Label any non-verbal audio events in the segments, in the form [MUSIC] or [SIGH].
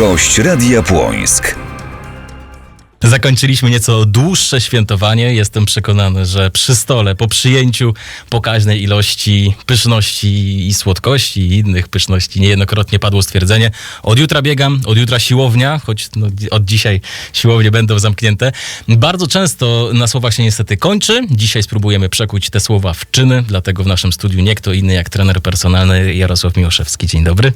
Gość Radia Płońsk. Zakończyliśmy nieco dłuższe świętowanie. Jestem przekonany, że przy stole, po przyjęciu pokaźnej ilości pyszności i słodkości i innych pyszności, niejednokrotnie padło stwierdzenie: Od jutra biegam, od jutra siłownia, choć no, od dzisiaj siłownie będą zamknięte. Bardzo często na słowach się niestety kończy. Dzisiaj spróbujemy przekuć te słowa w czyny, dlatego w naszym studiu nie kto inny jak trener personalny Jarosław Miłoszewski. Dzień dobry.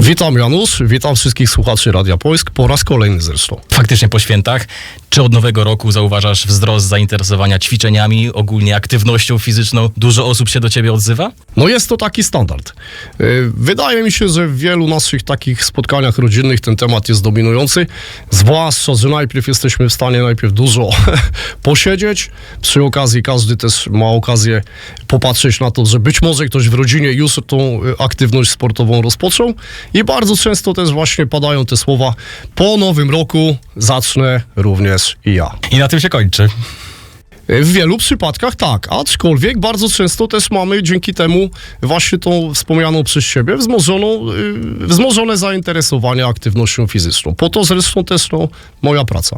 Witam Janusz, witam wszystkich słuchaczy Radia Polsk po raz kolejny zresztą. Faktycznie po świętach. Czy od nowego roku zauważasz wzrost zainteresowania ćwiczeniami, ogólnie aktywnością fizyczną? Dużo osób się do ciebie odzywa? No jest to taki standard. Y, Wydaje mi się, że w wielu naszych takich spotkaniach rodzinnych ten temat jest dominujący, zwłaszcza, że najpierw jesteśmy w stanie najpierw dużo [LAUGHS] posiedzieć, przy okazji każdy też ma okazję popatrzeć na to, że być może ktoś w rodzinie już tą y, aktywność sportową rozpoczął i bardzo często też właśnie padają te słowa po nowym roku zacznę również i ja. I na tym się kończy. W wielu przypadkach tak, aczkolwiek bardzo często też mamy dzięki temu właśnie tą wspomnianą przez siebie wzmożoną, y, wzmożone zainteresowanie aktywnością fizyczną. Po to zresztą też no, moja praca.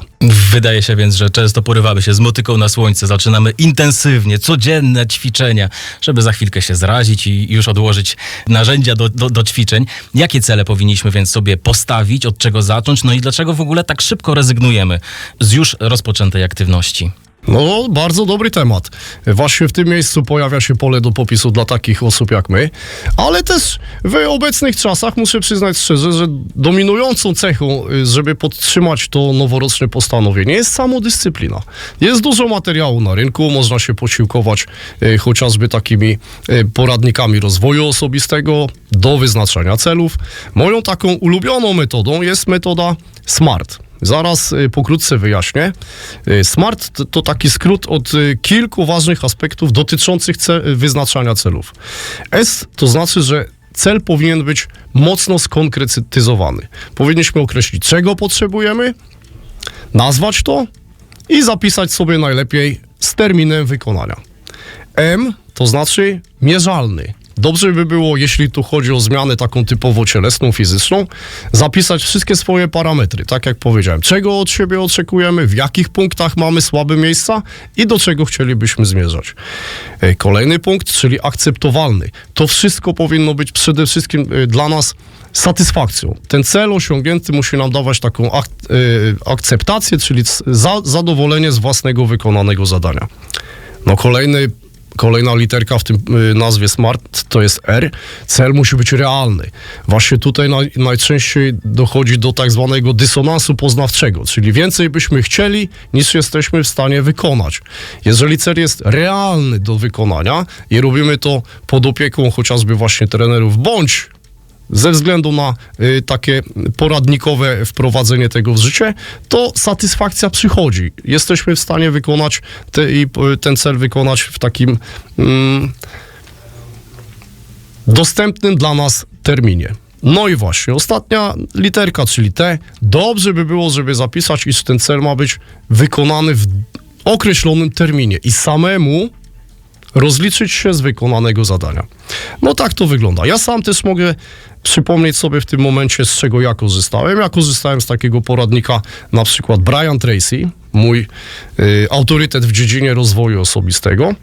Wydaje się więc, że często porywamy się z motyką na słońce, zaczynamy intensywnie, codzienne ćwiczenia, żeby za chwilkę się zrazić i już odłożyć narzędzia do, do, do ćwiczeń. Jakie cele powinniśmy więc sobie postawić, od czego zacząć, no i dlaczego w ogóle tak szybko rezygnujemy z już rozpoczętej aktywności? No, bardzo dobry temat. Właśnie w tym miejscu pojawia się pole do popisu dla takich osób jak my, ale też w obecnych czasach muszę przyznać szczerze, że dominującą cechą, y, żeby podtrzymać to noworoczne postanowienie jest samodyscyplina. Jest dużo materiału na rynku, można się posiłkować y, chociażby takimi y, poradnikami rozwoju osobistego do wyznaczania celów. Moją taką ulubioną metodą jest metoda SMART. Zaraz y, pokrótce wyjaśnię. Y, SMART to, taki skrót od y, kilku ważnych aspektów dotyczących wyznaczania celów. S to znaczy, że cel powinien być mocno skonkretyzowany. Powinniśmy określić, czego potrzebujemy, nazwać to i zapisać sobie najlepiej z terminem wykonania. M to znaczy mierzalny. Dobrze by było, jeśli tu chodzi o zmianę taką typowo cielesną, fizyczną, zapisać wszystkie swoje parametry, tak jak powiedziałem. Czego od siebie oczekujemy, w jakich punktach mamy słabe miejsca i do czego chcielibyśmy zmierzać. E, Kolejny punkt, czyli akceptowalny. To wszystko powinno być przede wszystkim e, dla nas satysfakcją. Ten cel osiągnięty musi nam dawać taką ak- e, akceptację, czyli za- zadowolenie z własnego wykonanego zadania. No kolejny Kolejna literka w tym y, nazwie SMART to jest R. Cel musi być realny. Właśnie tutaj naj, najczęściej dochodzi do tak zwanego dysonansu poznawczego, czyli więcej byśmy chcieli, niż jesteśmy w stanie wykonać. Jeżeli cel jest realny do wykonania i robimy to pod opieką chociażby właśnie trenerów, bądź ze względu na y, takie poradnikowe wprowadzenie tego w życie, to satysfakcja przychodzi. Jesteśmy w stanie wykonać te, i y, ten cel wykonać w takim mm, dostępnym dla nas terminie. No i właśnie, ostatnia literka, czyli T. Dobrze by było, żeby zapisać, iż ten cel ma być wykonany w określonym terminie i samemu rozliczyć się z wykonanego zadania. No tak to wygląda. Ja sam też mogę przypomnieć sobie w tym momencie, z czego ja korzystałem. Ja korzystałem z takiego poradnika, na przykład Brian Tracy, mój y, autorytet w dziedzinie rozwoju osobistego.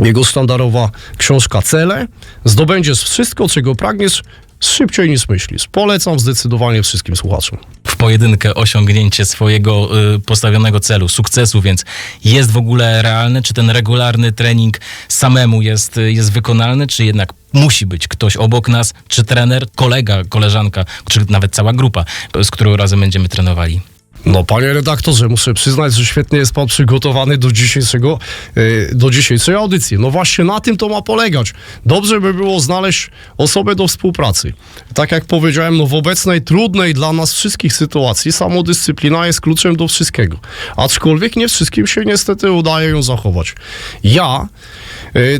Jego sztandarowa książka Cele. Zdobędziesz wszystko, czego pragniesz, szybciej niż myślisz. Polecam zdecydowanie wszystkim słuchaczom. w pojedynkę osiągnięcie swojego y, postawionego celu, sukcesu, więc jest w ogóle realny? Czy ten regularny trening samemu jest, y, jest wykonalny, czy jednak musi być ktoś obok nas, czy trener, kolega, koleżanka, czy nawet cała grupa, z którą razem będziemy trenowali? No, panie redaktorze, muszę przyznać, że świetnie jest pan przygotowany do dzisiejszego, e, do dzisiejszej audycji. No właśnie na tym to ma polegać. Dobrze by było znaleźć osobę do współpracy. Tak jak powiedziałem, no w obecnej, trudnej dla nas wszystkich sytuacji samodyscyplina jest kluczem do wszystkiego. Aczkolwiek nie wszystkim się niestety udaje ją zachować. Ja,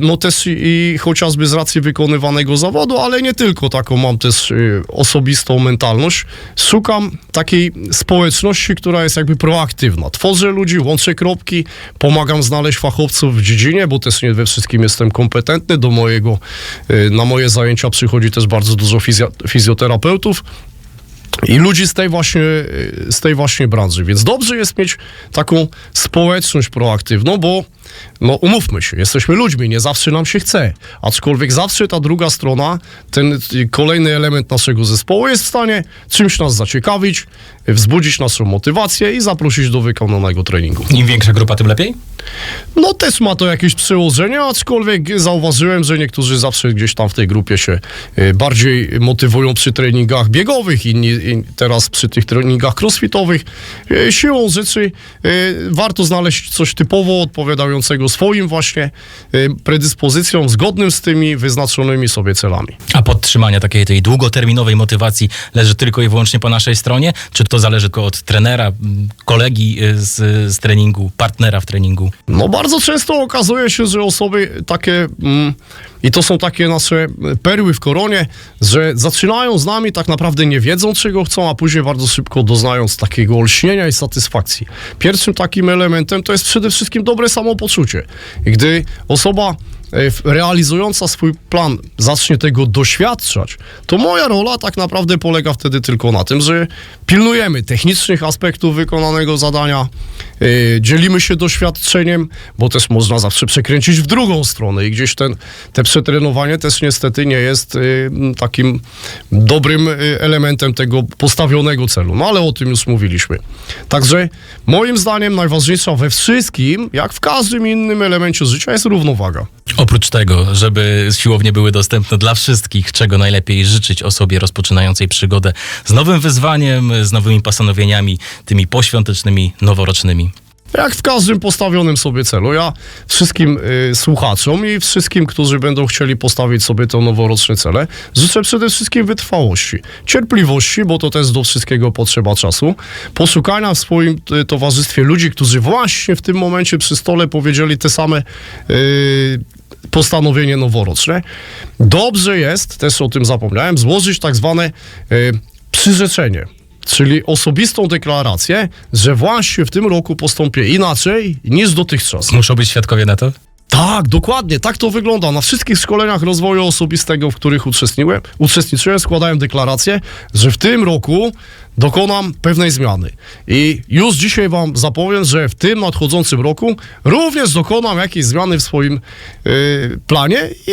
no też i, chociażby z racji wykonywanego zawodu, ale nie tylko taką mam też e, osobistą mentalność, szukam takiej społeczności, która jest jakby proaktywna. Tworzę ludzi, łączę kropki, pomagam znaleźć fachowców w dziedzinie, bo też nie we wszystkim jestem kompetentny. Do mojego, y, na moje zajęcia przychodzi też bardzo dużo fizjo- fizjoterapeutów. I ludzi z tej właśnie, z tej właśnie branży. Więc dobrze jest mieć taką społeczność proaktywną, bo no umówmy się, jesteśmy ludźmi, nie zawsze nam się chce. Aczkolwiek zawsze ta druga strona, ten kolejny element naszego zespołu jest w stanie czymś nas zaciekawić, wzbudzić naszą motywację i zaprosić do wykonanego treningu. Im większa grupa, tym lepiej? No też ma to jakieś przełożenie, aczkolwiek zauważyłem, że niektórzy zawsze gdzieś tam w tej grupie się y, bardziej motywują przy treningach biegowych, inni teraz przy tych treningach crossfitowych. Y, Siłą rzeczy y, warto znaleźć coś typowo odpowiadającego swoim właśnie predyspozycjom, zgodnym z tymi wyznaczonymi sobie celami. A podtrzymanie takiej tej długoterminowej motywacji leży tylko i wyłącznie po naszej stronie? Czy to zależy tylko od trenera, kolegi z, z treningu, partnera w treningu? No bardzo często okazuje się, że osoby takie, mm, i to są takie nasze perły w koronie, że zaczynają z nami, tak naprawdę nie wiedzą czego chcą, a później bardzo szybko doznają takiego olśnienia i satysfakcji. Pierwszym takim elementem to jest przede wszystkim dobre samopoczucie. Gdy osoba realizująca swój plan zacznie tego doświadczać, to moja rola tak naprawdę polega wtedy tylko na tym, że pilnujemy technicznych aspektów wykonanego zadania, e, dzielimy się doświadczeniem, bo też można zawsze przekręcić w drugą stronę i gdzieś ten, te przetrenowanie też niestety nie jest e, takim dobrym e, elementem tego postawionego celu. No ale o tym już mówiliśmy. Także moim zdaniem najważniejsza we wszystkim, jak w każdym innym elemencie życia jest równowaga. Oprócz tego, żeby siłownie były dostępne dla wszystkich, czego najlepiej życzyć osobie rozpoczynającej przygodę z nowym wyzwaniem, z nowymi postanowieniami, tymi poświątecznymi, noworocznymi. Jak w każdym postawionym sobie celu. Ja wszystkim y, słuchaczom i wszystkim, którzy będą chcieli postawić sobie te noworoczne cele, życzę przede wszystkim wytrwałości, cierpliwości, bo to też do wszystkiego potrzeba czasu, poszukania w swoim y, towarzystwie ludzi, którzy właśnie w tym momencie przy stole powiedzieli te same y, postanowienie noworoczne. Dobrze jest, też o tym zapomniałem, złożyć tak zwane y, przyrzeczenie. Czyli osobistą deklarację, że właśnie w tym roku postąpię inaczej niż dotychczas. Muszą być świadkowie na to? Tak, dokładnie, tak to wygląda. Na wszystkich szkoleniach rozwoju osobistego, w których uczestniczyłem, uczestniczyłem, składałem deklarację, że w tym roku dokonam pewnej zmiany. I już dzisiaj wam zapowiem, że w tym nadchodzącym roku również dokonam jakiejś zmiany w swoim yy, planie i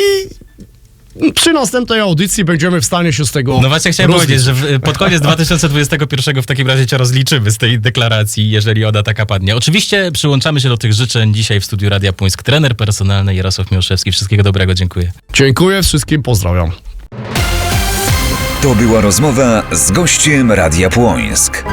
przy następnej audycji będziemy w stanie się z tego No właśnie chciałem rozliczyć. powiedzieć, że w- pod koniec [LAUGHS] 2021 w takim razie cię rozliczymy z tej deklaracji, jeżeli ona taka padnie. Oczywiście przyłączamy się do tych życzeń dzisiaj w studiu Radia Puńsk. Trener personalny Jarosław Miłoszewski. Wszystkiego dobrego, dziękuję. Dziękuję wszystkim, pozdrawiam. To była rozmowa z gościem Radia Płońsk.